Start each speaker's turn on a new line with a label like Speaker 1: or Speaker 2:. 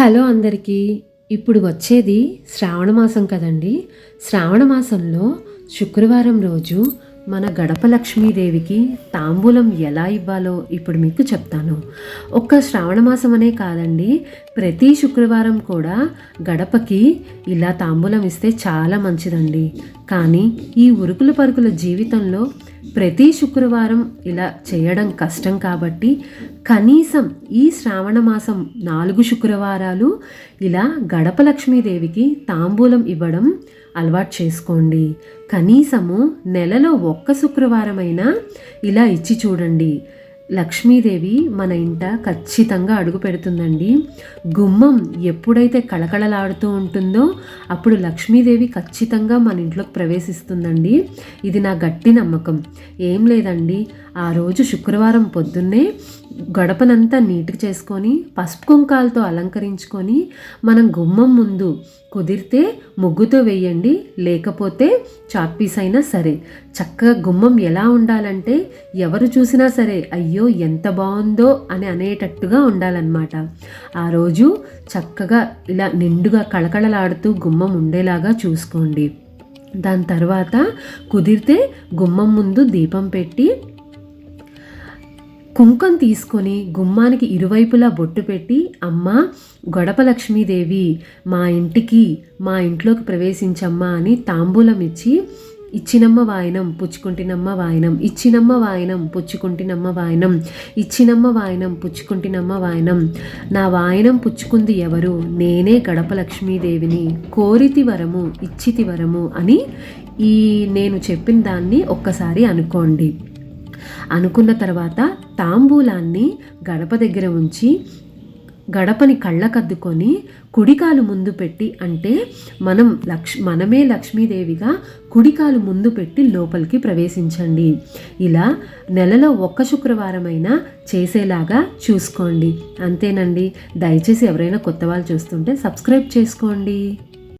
Speaker 1: Hello అందరికీ. ఇప్పుడు వచ్చేది శ్రావణ మాసం కదండి. శ్రావణ మాసంలో శుక్రవారం రోజు మన గడప లక్ష్మీదేవికి తాంబూలం ఎలా ఇవ్వాలో ఇప్పుడు మీకు చెప్తాను. ఒక్క శ్రావణ మాసం అనే కాదండి ప్రతి శుక్రవారం కూడా గడపకి ఇలా తాంబూలం ఇస్తే చాలా మంచిదండి. కానీ ఈ ఉరుకుల పరుకుల జీవితంలో ప్రతి శుక్రవారం ఇలా చేయడం కష్టం కాబట్టి కనీసం ఈ శ్రావణ మాసం నాలుగు శుక్రవారాలు ఇలా గడప లక్ష్మీదేవికి తాంబూలం ఇవ్వడం అలవాటు చేసుకోండి. కనీసము నెలలో ఒక్క శుక్రవారమైనా ఇలా ఇచ్చి చూడండి. లక్ష్మీదేవి మన ఇంట ఖచ్చితంగా అడుగు పెడుతుందండి. గుమ్మం ఎప్పుడైతే కళకళలాడుతూ ఉంటుందో అప్పుడు లక్ష్మీదేవి ఖచ్చితంగా మన ఇంట్లోకి ప్రవేశిస్తుందండి. ఇది నా గట్టి నమ్మకం. ఏం లేదండి. ఆ రోజు శుక్రవారం పొద్దున్నే గడపనంతా నీట్గా చేసుకొని పసుపు కుంకాలతో అలంకరించుకొని మనం గుమ్మం ముందు కుదిరితే ముగ్గుతో వేయండి. లేకపోతే చాక్ పీస్ అయినా సరే. చక్కగా గుమ్మం ఎలా ఉండాలంటే ఎవరు చూసినా సరే అయ్యో ఎంత బాగుందో అని అనేటట్టుగా ఉండాలన్నమాట. ఆ రోజు చక్కగా ఇలా నిండుగా కళకళలాడుతూ గుమ్మం ఉండేలాగా చూసుకోండి. దాని తర్వాత కుదిరితే గుమ్మం ముందు దీపం పెట్టి కుంకం తీసుకొని గుమ్మానికి ఇరువైపులా బొట్టు పెట్టి అమ్మ గొడప లక్ష్మీదేవి మా ఇంటికి మా ఇంట్లోకి ప్రవేశించమ్మా అని తాంబూలం ఇచ్చి ఇచ్చినమ్మ వాయనం పుచ్చుకుంటినమ్మ వాయనం ఇచ్చినమ్మ వాయనం పుచ్చుకుంటినమ్మ వాయనం ఇచ్చినమ్మ వాయనం పుచ్చుకుంటినమ్మ వాయనం. నా వాయనం పుచ్చుకుంది ఎవరు? నేనే గడప లక్ష్మీదేవిని. కోరితి వరము ఇచ్చితి వరము అని ఈ నేను చెప్పిన దాన్ని ఒక్కసారి అనుకోండి. అనుకున్న తర్వాత తాంబూలాన్ని గడప దగ్గర ఉంచి గడపని కళ్ళకద్దుకొని కుడికాలు ముందు పెట్టి అంటే మనం లక్ష్ మనమే లక్ష్మీదేవిగా కుడికాలు ముందు పెట్టి లోపలికి ప్రవేశించండి. ఇలా నెలలో ఒక్క శుక్రవారమైనా చేసేలాగా చూసుకోండి. అంతేనండి. దయచేసి ఎవరైనా కొత్త వాళ్ళు చూస్తుంటే సబ్స్క్రైబ్ చేసుకోండి.